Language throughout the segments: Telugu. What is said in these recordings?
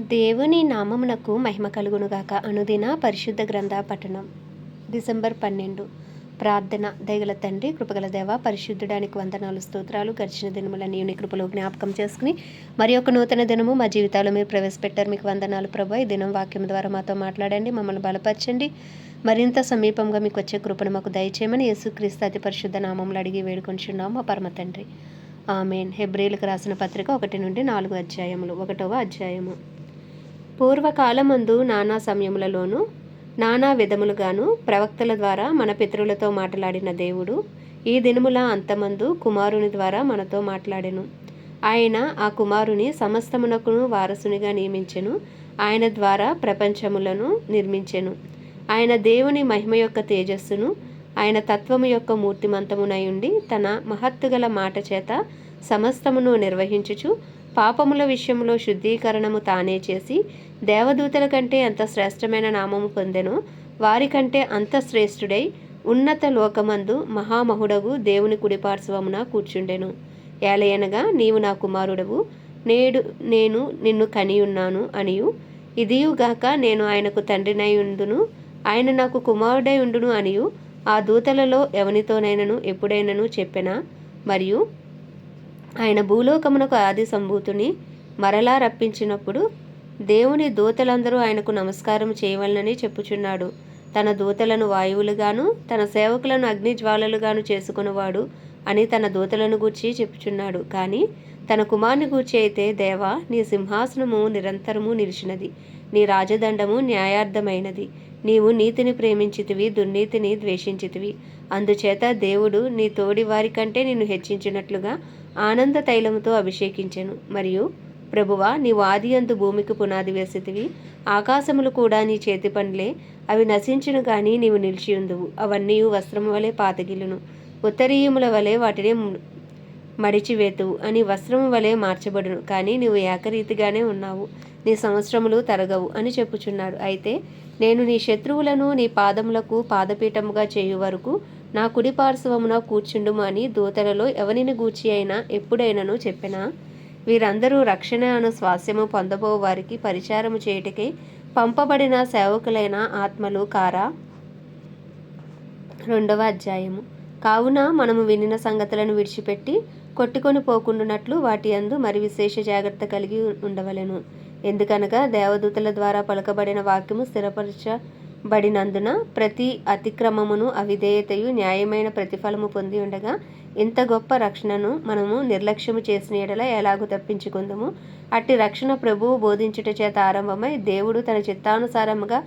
దేవుని నామమునకు మహిమ కలుగునుగాక. అనుదిన పరిశుద్ధ గ్రంథ పఠనం. డిసెంబర్ పన్నెండు. ప్రార్థన దయగల తండ్రి కృపగల దేవ పరిశుద్ధుడానికి వందనాలు స్తోత్రాలు గడిచిన దినములన్నీ నీ కృపలో జ్ఞాపకం చేసుకుని మరి ఒక నూతన దినము మా జీవితాలు మీరు ప్రవేశపెట్టారు. మీకు వందనాలు ప్రభా. ఈ దినం వాక్యం ద్వారా మాతో మాట్లాడండి మమ్మల్ని బలపరచండి. మరింత సమీపంగా మీకు వచ్చే కృపను మాకు దయచేయమని యేసుక్రీస్తు అతి పరిశుద్ధ నామంలో అడిగి వేడుకొంచున్నాం మా పరమ తండ్రి. ఆమెన్. హెబ్రిలకు రాసిన పత్రిక ఒకటి నుండి నాలుగు అధ్యాయములు ఒకటవ అధ్యాయము. పూర్వకాలమందు నానా సమయములలోనూ నానా విధములుగాను ప్రవక్తల ద్వారా మన పితరులతో మాట్లాడిన దేవుడు ఈ దినముల అంతమందు కుమారుని ద్వారా మనతో మాట్లాడెను. ఆయన ఆ కుమారుని సమస్తమునకును వారసునిగా నియమించెను. ఆయన ద్వారా ప్రపంచములను నిర్మించెను. ఆయన దేవుని మహిమ యొక్క తేజస్సును ఆయన తత్వము యొక్క మూర్తిమంతమునై ఉండి తన మహత్తుగల మాట చేత సమస్తమును నిర్వహించుచు పాపముల విషయంలో శుద్ధీకరణము తానే చేసి దేవదూతల కంటే అంత శ్రేష్టమైన నామము పొందెను. వారికంటే అంత శ్రేష్ఠుడై ఉన్నత లోకమందు మహామహుడగు దేవుని కుడిపార్శ్వమున కూర్చుండెను. ఏలయనగా నీవు నా కుమారుడవు. నేడు నేను నిన్ను కనియున్నాను అనియు. ఇదియుగాక నేను ఆయనకు తండ్రినై ఉండును. ఆయన నాకు కుమారుడై ఉండును అనియు. ఆ దూతలలో ఎవనితోనైనను ఎప్పుడైనను చెప్పెనా? మరియు ఆయన భూలోకమునకు ఆది సంభూతుని మరలా రప్పించినప్పుడు దేవుని దూతలందరూ ఆయనకు నమస్కారం చేయవలనని చెప్పుచున్నాడు. తన దూతలను వాయువులుగాను తన సేవకులను అగ్నిజ్వాలలుగాను చేసుకునేవాడు అని తన దూతలను గూర్చి చెప్పుచున్నాడు. కానీ తన కుమారుని గూర్చి అయితే దేవా నీ సింహాసనము నిరంతరము నిలిచినది. నీ రాజదండము న్యాయార్థమైనది. నీవు నీతిని ప్రేమించితివి దుర్నీతిని ద్వేషించితివి. అందుచేత దేవుడు నీ తోడి వారి కంటే నిన్ను హెచ్చించినట్లుగా ఆనంద తైలముతో అభిషేకించెను. మరియు ప్రభువా నీవు ఆది అందు భూమికి పునాది వేసితివి. ఆకాశములు కూడా నీ చేతి పనులే అవి నశించును గాని నీవు నిలిచియుందువు. అవన్నీ వస్త్రము వలె పాతగిలును. ఉత్తరీయముల వలె వాటిని మడిచివేతువు అని వస్త్రము వలె మార్చబడును. కానీ నీవు ఏకరీతిగానే ఉన్నావు. నీ సంవత్సరములు తరగవు అని చెప్పుచున్నాడు. అయితే నేను నీ శత్రువులను నీ పాదములకు పాదపీఠముగా చేయు వరకు నా కుడి పార్శ్వమున కూర్చుండుము అని దూతలలో ఎవరిని గూర్చి అయినా ఎప్పుడైనను చెప్పినా? వీరందరూ రక్షణ అను స్వాస్యము పొందబో వారికి పరిచారము చేయుటకై పంపబడిన సేవకులైన ఆత్మలు కారా? రెండవ అధ్యాయము. కావున మనము వినిన సంగతులను విడిచిపెట్టి కొట్టుకొని పోకుండానట్లు వాటి అందు మరి విశేష జాగ్రత్త కలిగి ఉండవలెను. ఎందుకనగా దేవదూతల ద్వారా పలకబడిన వాక్యము బడినందున ప్రతి అతిక్రమమును అవిధేయతయు న్యాయమైన ప్రతిఫలము పొంది ఉండగా ఇంత గొప్ప రక్షణను మనము నిర్లక్ష్యము చేసిన ఎడల ఎలాగూ తప్పించుకుందము? అట్టి రక్షణ ప్రభువు బోధించుట చేత ఆరంభమై దేవుడు తన చిత్తానుసారముగా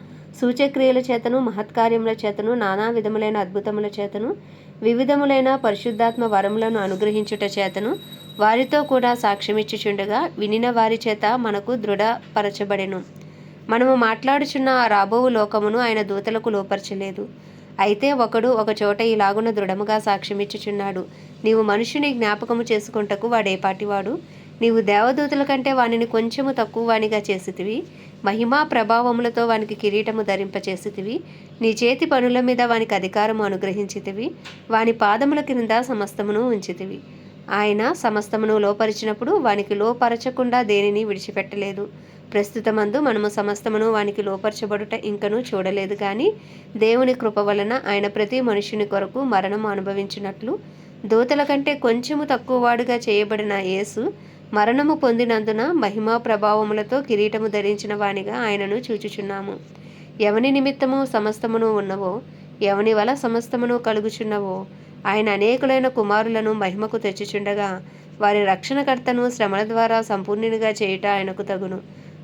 సూచక్రియల చేతను మహత్కార్యముల చేతను నానా విధములైన అద్భుతముల చేతను వివిధములైన పరిశుద్ధాత్మ వరములను అనుగ్రహించుట చేతను వారితో కూడా సాక్ష్యమిచ్చుచుండగా వినిన వారి చేత మనకు దృఢపరచబడెను. మనము మాట్లాడుచున్న ఆ రాబోవు లోకమును ఆయన దూతలకు లోపరచలేదు. అయితే ఒకడు ఒక చోట ఇలాగున దృఢముగా సాక్ష్యమిచ్చుచున్నాడు. నీవు మనుషుని జ్ఞాపకము చేసుకుంటకు వాడేపాటివాడు. నీవు దేవదూతల కంటే వానిని కొంచెము తక్కువ వానిగా చేసితివి. మహిమా ప్రభావములతో వానికి కిరీటము ధరింపచేసితివి. నీ చేతి పనుల మీద వానికి అధికారము అనుగ్రహించితివి. వాని పాదముల క్రింద సమస్తమును ఉంచితివి. ఆయన సమస్తమును లోపరిచినప్పుడు వానికి లోపరచకుండా దేనిని విడిచిపెట్టలేదు. ప్రస్తుతమందు మనము సమస్తమును వానికి లోపరచబడుట ఇంకనూ చూడలేదు కానీ దేవుని కృప వలన ఆయన ప్రతి మనుషుని కొరకు మరణము అనుభవించినట్లు. దూతల కంటే కొంచెము తక్కువ వాడుగా చేయబడిన యేసు మరణము పొందినందున మహిమా ప్రభావములతో కిరీటము ధరించిన వానిగా ఆయనను చూచుచున్నాము. ఎవని నిమిత్తము సమస్తమును ఉన్నవో ఎవని వల సమస్తమును కలుగుచున్నవో ఆయన అనేకులైన కుమారులను మహిమకు తెచ్చుచుండగా వారి రక్షణకర్తను శ్రమల ద్వారా సంపూర్ణునిగా చేయుట ఆయనకు తగును.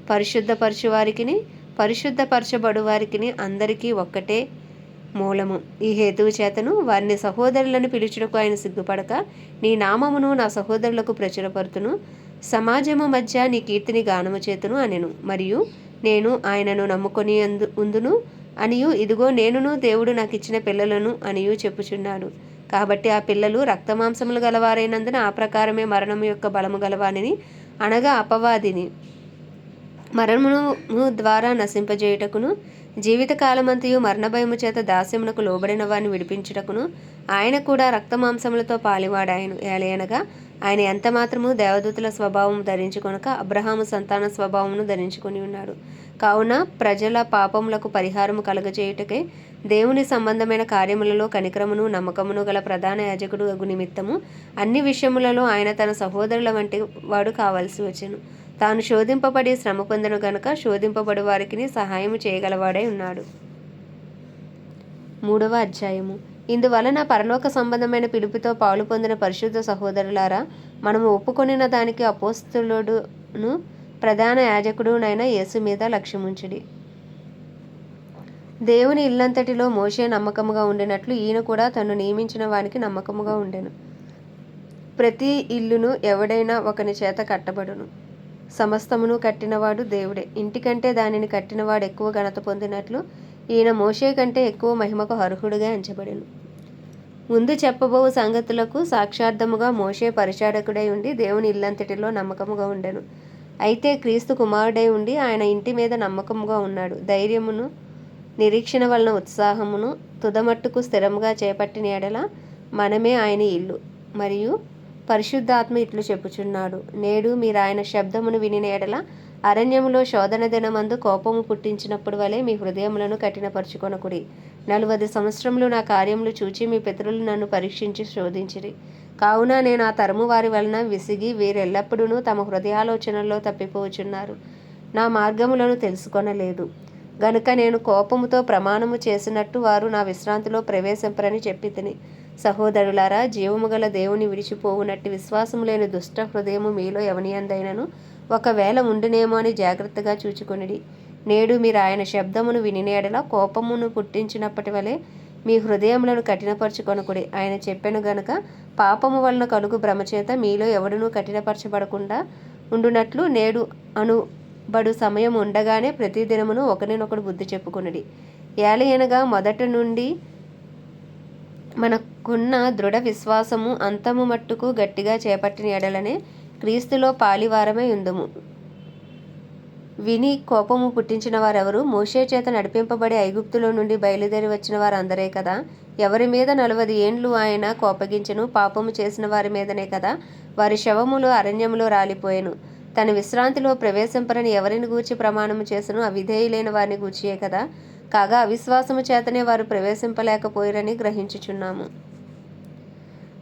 పరిశుద్ధపరచు వారికిని పరిశుద్ధపరచబడు వారికిని అందరికీ ఒక్కటే మూలము. ఈ హేతువు చేతను వారిని సహోదరులను పిలుచుటకు ఆయన సిగ్గుపడక నీ నామమును నా సహోదరులకు ప్రచురపరుతును సమాజము మధ్య నీ కీర్తిని గానము చేతును అనెను. మరియు నేను ఆయనను నమ్ముకొని అందు ఉందును. అనియు ఇదిగో నేనును దేవుడు నాకు ఇచ్చిన పిల్లలను అనియు చెప్పుచున్నాడు. కాబట్టి ఆ పిల్లలు రక్తమాంసములు గలవారైనందున ఆ ప్రకారమే మరణము యొక్క బలము గలవానిని అనగా అపవాదిని. మరణము ద్వారా నశింపజేయుటకును జీవితకాలమంతయు మరణభయము చేత దాస్యమునకు లోబడిన వారిని విడిపించుటకును ఆయన కూడా రక్తమాంసములతో పాలివాడాయను. ఏలయనగా ఆయన ఎంత మాత్రము దేవదూతుల స్వభావం ధరించుకొనక అబ్రహాము సంతాన స్వభావమును ధరించుకొని ఉన్నాడు. కావున ప్రజల పాపములకు పరిహారము కలగజేయుటకై దేవుని సంబంధమైన కార్యములలో కనికరమును నమ్మకమును గల ప్రధాన యాజకుడు నిమిత్తము అన్ని విషయములలో ఆయన తన సహోదరుల వంటి వాడు కావాల్సి వచ్చాను. తాను శోధింపబడి శ్రమ పొందను గనుక శోధింపబడి వారికి సహాయము చేయగలవాడై ఉన్నాడు. మూడవ అధ్యాయము. ఇందువలన పరలోక సంబంధమైన పిలుపుతో పాలు పొందిన పరిశుద్ధ సహోదరులారా మనము ఒప్పుకొనిన దానికి అపోస్తులుడును ప్రధాన యాజకుడునైన యేసు మీద లక్ష్యముంచుడి దేవుని ఇల్లంతటిలో మోషే నమ్మకముగా ఉండినట్లు ఈయన కూడా తను నియమించిన వానికి నమ్మకముగా ఉండెను. ప్రతి ఇల్లును ఎవడైనా ఒకని చేత కట్టబడును. సమస్తమును కట్టినవాడు దేవుడే. ఇంటికంటే దానిని కట్టినవాడు ఎక్కువ ఘనత పొందినట్లు ఈయన మోషే కంటే ఎక్కువ మహిమకు అర్హుడుగా ఎంచబడెను. ముందు చెప్పబోవు సంగతులకు సాక్షార్థముగా మోషే పరిచారకుడై ఉండి దేవుని ఇల్లంతటిలో నమ్మకముగా ఉండెను. అయితే క్రీస్తు కుమారుడై ఉండి ఆయన ఇంటి మీద నమ్మకముగా ఉన్నాడు. ధైర్యమును నిరీక్షణ వలన ఉత్సాహమును తుదమట్టుకు స్థిరముగా చేపట్టిన ఎడల మనమే ఆయన ఇల్లు. మరియు పరిశుద్ధాత్మ ఇట్లు చెప్పుచున్నాడు. నేడు మీరు ఆయన శబ్దమును వినిన ఎడల అరణ్యములో శోధన దినమందు కోపము పుట్టించినప్పుడు వలె మీ హృదయములను కఠినపరుచుకొనకుడి. నలువది సంవత్సరములు నా కార్యములు చూచి మీ పితరులు నన్ను పరీక్షించి శోధించిరి. కావున నేను ఆ తరము వారి వలన విసిగి వీరెల్లప్పుడూ తమ హృదయాలోచనల్లో తప్పిపోచున్నారు. నా మార్గములను తెలుసుకొనలేదు. గనుక నేను కోపముతో ప్రమాణము చేసినట్టు వారు నా విశ్రాంతిలో ప్రవేశింపరని చెప్పి తిని సహోదరులారా జీవము గల దేవుని విడిచిపోవునట్టి విశ్వాసము లేని దుష్ట హృదయము మీలో ఎవని అందైనను ఒకవేళ ఉండునేమో అని జాగ్రత్తగా చూచుకొనిడి. నేడు మీరు ఆయన శబ్దమును వినినేడల కోపమును పుట్టించినప్పటి వలె మీ హృదయములను కఠినపరచుకొనుకుడి. ఆయన చెప్పాను గనుక పాపము వలన కలుగు భ్రమచేత మీలో ఎవడునూ కఠినపరచబడకుండా ఉండునట్లు నేడు అనుబడు సమయం ఉండగానే ప్రతిదినమును ఒకరినొకడు బుద్ధి చెప్పుకొనుడి. ఏలయనగా మొదట నుండి మనకున్న దృఢ విశ్వాసము అంతము మట్టుకు గట్టిగా చేపట్టిన ఎడలనే క్రీస్తులో పాలివారమై ఉందము. విని కోపము పుట్టించిన వారెవరు మోషే చేత నడిపింపబడి ఐగుప్తులో నుండి బయలుదేరి వచ్చిన వారు అందరే కదా. ఎవరి మీద నలవది ఏండ్లు ఆయన కోపగించను పాపము చేసిన వారి మీదనే కదా. వారి శవములు అరణ్యములో రాలిపోయెను. తన విశ్రాంతిలో ప్రవేశింపరని ఎవరిని గూర్చి ప్రమాణము చేసను? అవిధేయులైన వారిని గూర్చియే కదా. కాగా అవిశ్వాసము చేతనే వారు ప్రవేశింపలేకపోయిరని గ్రహించుచున్నాము.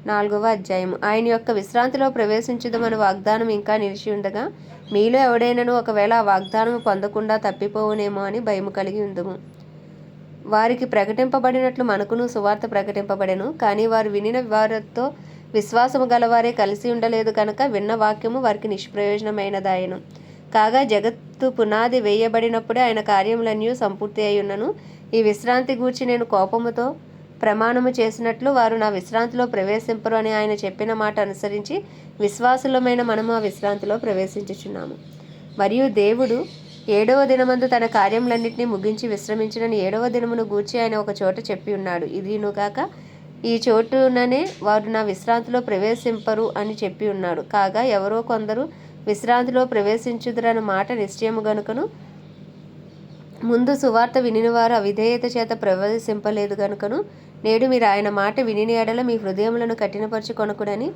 నాలుగవ అధ్యాయము. ఆయన యొక్క విశ్రాంతిలో ప్రవేశించుదమని వాగ్దానం ఇంకా నిలిచి ఉండగా మీలో ఎవడైనను ఒకవేళ ఆ వాగ్దానం పొందకుండా తప్పిపోవునేమో అని భయము కలిగి ఉందము. వారికి ప్రకటింపబడినట్లు మనకును సువార్త ప్రకటింపబడెను. కానీ వారు వినిన వారితో విశ్వాసము గలవారే కలిసి ఉండలేదు కనుక విన్న వాక్యము వారికి నిష్ప్రయోజనమైనదాయను. కాగా జగత్ జగత్తు పునాది వేయబడినప్పుడే ఆయన కార్యములన్నీ సంపూర్తి అయి ఉన్నను ఈ విశ్రాంతి గూర్చి నేను కోపముతో ప్రమాణము చేసినట్లు వారు నా విశ్రాంతిలో ప్రవేశింపరు అని ఆయన చెప్పిన మాట అనుసరించి విశ్వాసులమైన మనము ఆ విశ్రాంతిలో ప్రవేశించుచున్నాము. మరియు దేవుడు ఏడవ దినమందు తన కార్యములన్నింటినీ ముగించి విశ్రమించినని ఏడవ దినమును గూర్చి ఆయన ఒక చోట చెప్పి ఉన్నాడు. ఇదిను కాక ఈ చోటుననే వారు నా విశ్రాంతిలో ప్రవేశింపరు అని చెప్పి ఉన్నాడు. కాగా ఎవరో కొందరు విశ్రాంతిలో ప్రవేశించుదురన్న మాట నిశ్చయము గనుకను. ముందు సువార్త వినినవారు అవిధేయత చేత ప్రవేశింపలేదు గనుకను. నేడు మీరు ఆయన మాట విని ఎడల మీ హృదయములను కఠినపరచుకొనకుడని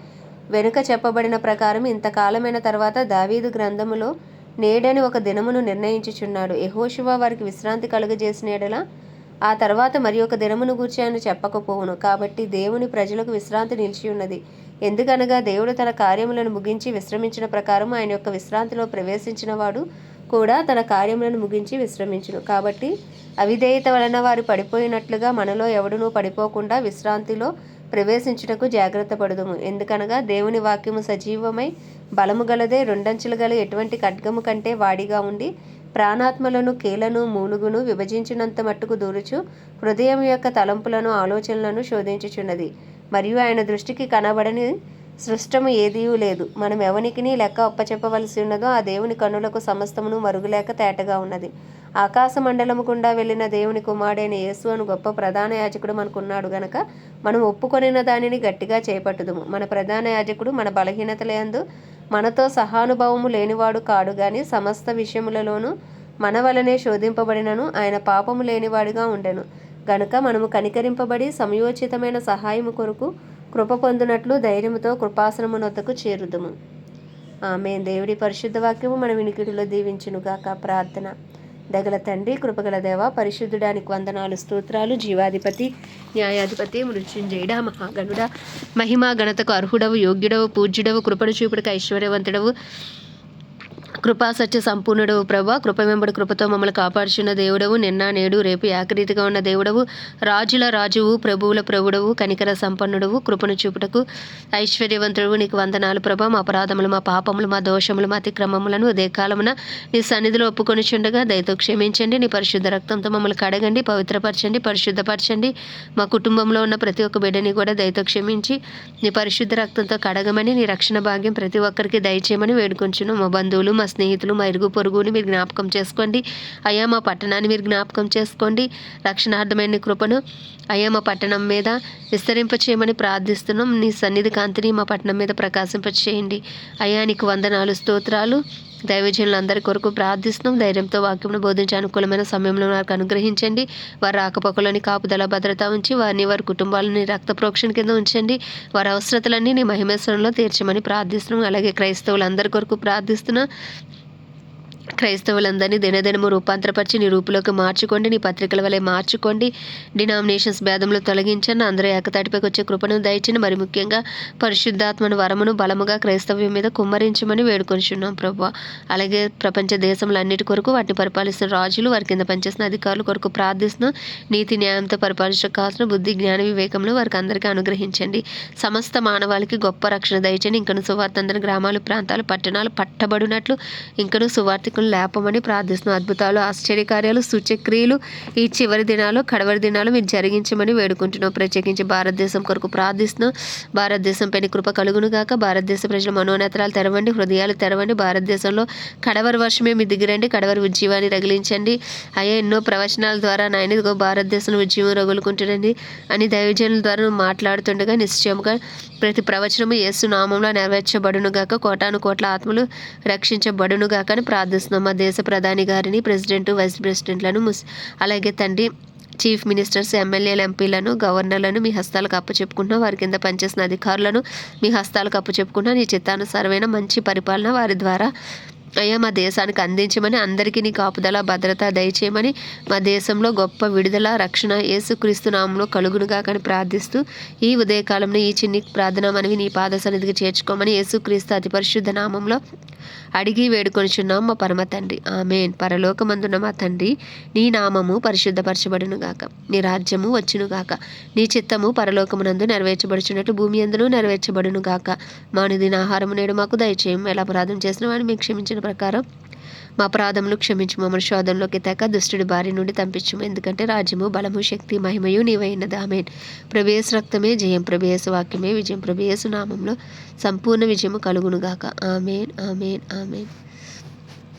వెనుక చెప్పబడిన ప్రకారం ఇంతకాలమైన తర్వాత దావీదు గ్రంథములో నేడని ఒక దినమును నిర్ణయించుచున్నాడు. యహోశివ వారికి విశ్రాంతి కలుగజేసిన ఎడల ఆ తర్వాత మరి ఒక దినమును గూర్చి ఆయన చెప్పకపోవును. కాబట్టి దేవుని ప్రజలకు విశ్రాంతి నిలిచి ఉన్నది ఎందుకనగా దేవుడు తన కార్యములను ముగించి విశ్రమించిన ప్రకారం ఆయన యొక్క విశ్రాంతిలో ప్రవేశించిన వాడు కూడా తన కార్యములను ముగించి విశ్రమించును. కాబట్టి అవిధేయత వలన వారు పడిపోయినట్లుగా మనలో ఎవడునూ పడిపోకుండా విశ్రాంతిలో ప్రవేశించుటకు జాగ్రత్త పడదుము. ఎందుకనగా దేవుని వాక్యము సజీవమై బలము గలదే రెండంచులు గల ఎటువంటి ఖడ్గము కంటే వాడిగా ఉండి ప్రాణాత్మలను కీలను మూలుగును విభజించినంత మట్టుకు దూరుచు హృదయం యొక్క తలంపులను ఆలోచనలను శోధించుచున్నది. మరియు ఆయన దృష్టికి కనబడని సృష్టము ఏదీ లేదు. మనం ఎవనికిని లెక్క అప్పచెప్పవలసి ఉన్నదో ఆ దేవుని కన్నులకు సమస్తమును మరుగులేక తేటగా ఉన్నది. ఆకాశ మండలము గుండా వెళ్ళిన దేవుని కుమారుడైన యేసు అని గొప్ప ప్రధాన యాజకుడు మనకున్నాడు గనక మనం ఒప్పుకొనిన దానిని గట్టిగా చేపట్టుదుము. మన ప్రధాన యాజకుడు మన బలహీనతలందు మనతో సహానుభావము లేనివాడు కాడు గాని సమస్త విషయములలోనూ మన వలనే శోధింపబడినను. ఆయన పాపము లేనివాడుగా ఉండెను. గనుక మనము కనికరింపబడి సమయోచితమైన సహాయము కొరకు కృప పొందినట్లు ధైర్యముతో కృపాసనమునొద్దకు చేరుదుము. ఆమె దేవుడి పరిశుద్ధ వాక్యము మన వినికిడిలో దీవించునుగాక ప్రార్థన. దగల తండ్రి కృపగల దేవ పరిశుద్ధుడానికి వందనాలు స్తోత్రాలు జీవాధిపతి న్యాయాధిపతి మృత్యుంజయుడ మహాగణుడ మహిమా గణతకు అర్హుడవు యోగ్యుడవు పూజ్యుడవు కృపణ చూపుడికి ఐశ్వర్యవంతుడవు కృపా సత్య సంపూర్ణుడవు ప్రభా. కృప వెంబడి కృపతో మమ్మల్ని కాపాడుచున్న దేవుడవు. నిన్న నేడు రేపు ఏకరీతిగా ఉన్న దేవుడవు. రాజుల రాజువు ప్రభువుల ప్రభుడవు కనికర సంపన్నుడవు. కృపను చూపుటకు ఐశ్వర్యవంతుడు నీకు వందనాలు ప్రభా. మా అపరాధములు మా పాపములు మా దోషములు మా అతిక్రమములను ఉదయ కాలమున నీ సన్నిధిలో ఒప్పుకొని చుండగా దయతో క్షమించండి. నీ పరిశుద్ధ రక్తంతో మమ్మల్ని కడగండి పవిత్రపరచండి పరిశుద్ధపరచండి. మా కుటుంబంలో ఉన్న ప్రతి ఒక్క బిడ్డని కూడా దయతో క్షమించి నీ పరిశుద్ధ రక్తంతో కడగమని నీ రక్షణ భాగ్యం ప్రతి ఒక్కరికి దయచేయమని వేడుకొంచును. మా బంధువులు మా స్నేహితులు మా ఇరుగు పొరుగుని మీరు జ్ఞాపకం చేసుకోండి. అయ్యా మా పట్టణాన్ని మీరు జ్ఞాపకం చేసుకోండి. రక్షణార్థమైన కృపను అయ్యా మా పట్టణం మీద విస్తరింపచేయమని ప్రార్థిస్తున్నాం. నీ సన్నిధి కాంతిని మా పట్టణం మీద ప్రకాశింపచేయండి. అయ్యా నీకు వందనాలు స్తోత్రాలు. దైవజనులందరి కొరకు ప్రార్థిస్తున్నాం. ధైర్యంతో వాక్యమును బోధించే అనుకూలమైన సమయంలో వారికి అనుగ్రహించండి. వారి రాకపోకలని కాపుదల భద్రత ఉంచి వారిని వారి కుటుంబాలని రక్త ప్రోక్షణ కింద ఉంచండి. వారి అవసరతలన్నీ నీ మహిమేశ్వరంలో తీర్చమని ప్రార్థిస్తున్నాం. అలాగే క్రైస్తవులందరి కొరకు ప్రార్థిస్తున్నాం. క్రైస్తవులందరినీ దినదినము రూపాంతరపరిచి నీ రూపులోకి మార్చుకోండి నీ పత్రికల వలె మార్చుకోండి. డినామినేషన్స్ భేదంలో తొలగించండి. అందరూ ఏకతాటిపైకి వచ్చే కృపను దయచండి మరి ముఖ్యంగా పరిశుద్ధాత్మను వరమును బలముగా క్రైస్తవ్యం మీద కుమ్మరించమని వేడుకొనిచున్నాం ప్రభు అలాగే ప్రపంచ దేశంలో అన్నిటి కొరకు వాటిని పరిపాలిస్తున్న రాజులు వారి కింద పనిచేసిన అధికారుల కొరకు ప్రార్థిస్తున్నాం నీతి న్యాయంతో పరిపాలించడం కావాల్సిన బుద్ధి జ్ఞాన వివేకంలో వారికి అందరికీ అనుగ్రహించండి. సమస్త మానవాళికి గొప్ప రక్షణ దయచండి ఇంకను సువార్త అందరి గ్రామాలు ప్రాంతాలు పట్టణాలు పట్టబడినట్లు ఇంకను ఆటంకులు లేపమని ప్రార్థిస్తున్నాం అద్భుతాలు ఆశ్చర్యకార్యాలు సూచక్రియలు ఈ చివరి దినాలు కడవరి దినాలు మీరు జరిగించమని వేడుకుంటున్నాం. ప్రత్యేకించి భారతదేశం కొరకు ప్రార్థిస్తున్నాం. భారతదేశం పైన కృప కలుగును గాక. భారతదేశ ప్రజల మనోనేతరాలు తెరవండి హృదయాలు తెరవండి. భారతదేశంలో కడవరి వర్షమే మీ దిగిరండి. కడవరి ఉజ్జీవాన్ని రగిలించండి. అయ్యా ఎన్నో ప్రవచనాల ద్వారా నాయన ఇదిగో భారతదేశంలో ఉజ్జీవం రగులుకుంటున్నది అని దైవజనుల ద్వారా మాట్లాడుతుండగా నిశ్చయముగా ప్రతి ప్రవచనము యేసు నామంలో నెరవేర్చబడును గాక కోటాను కోట్ల ఆత్మలు రక్షించబడును గాక అని ప్రార్థిస్తున్నాం. మా దేశ ప్రధాని గారిని ప్రెసిడెంట్ వైస్ ప్రెసిడెంట్లను ముస్ అలాగే తండ్రి చీఫ్ మినిస్టర్స్ ఎమ్మెల్యేలు ఎంపీలను గవర్నర్లను మీ హస్తాలకు అప్పచెప్పుకుంటున్నా. వారి కింద పనిచేసిన అధికారులను మీ హస్తాలకు అప్పచెప్పుకుంటున్నా. నీ చిత్తానుసారమైన మంచి పరిపాలన వారి ద్వారా అయ్యా మా దేశానికి అందించమని అందరికీ నీ కాపుదల భద్రత దయచేయమని మా దేశంలో గొప్ప విడుదల రక్షణ యేసుక్రీస్తు నామంలో కలుగునుగా కానీ ప్రార్థిస్తూ ఈ ఉదయకాలంలో ఈ చిన్ని ప్రార్థన మనవి నీ పాద సన్నిధికి చేర్చుకోమని యేసుక్రీస్తు అతి పరిశుద్ధ నామంలో అడిగి వేడుకొనిచున్నాం మా పరమ తండ్రి. ఆమెన్. పరలోకమందున్న మా తండ్రి నీ నామము పరిశుద్ధపరచబడునుగాక. నీ రాజ్యము వచ్చునుగాక. నీ చిత్తము పరలోకమునందు నెరవేర్చబడుచున్నట్టు భూమి అందును నెరవేర్చబడునుగాక. దీని ఆహారము నేడు మాకు దయచేయం ఎలా అపరాధం చేసిన వాడిని మీకు క్షమించిన ప్రకారం మా ప్రాధములు క్షమించు మమ్మల్ని శోధంలోకి తెక దుష్టుడి బారి నుండి తంపించము ఎందుకంటే రాజ్యము బలము శక్తి మహిమయు నీవైనది ఆమెన్. ప్రభేసు రక్తమే జయం ప్రభేసు వాక్యమే విజయం. ప్రభేసు నామంలో సంపూర్ణ విజయము కలుగునుగాక. Amen amen amen.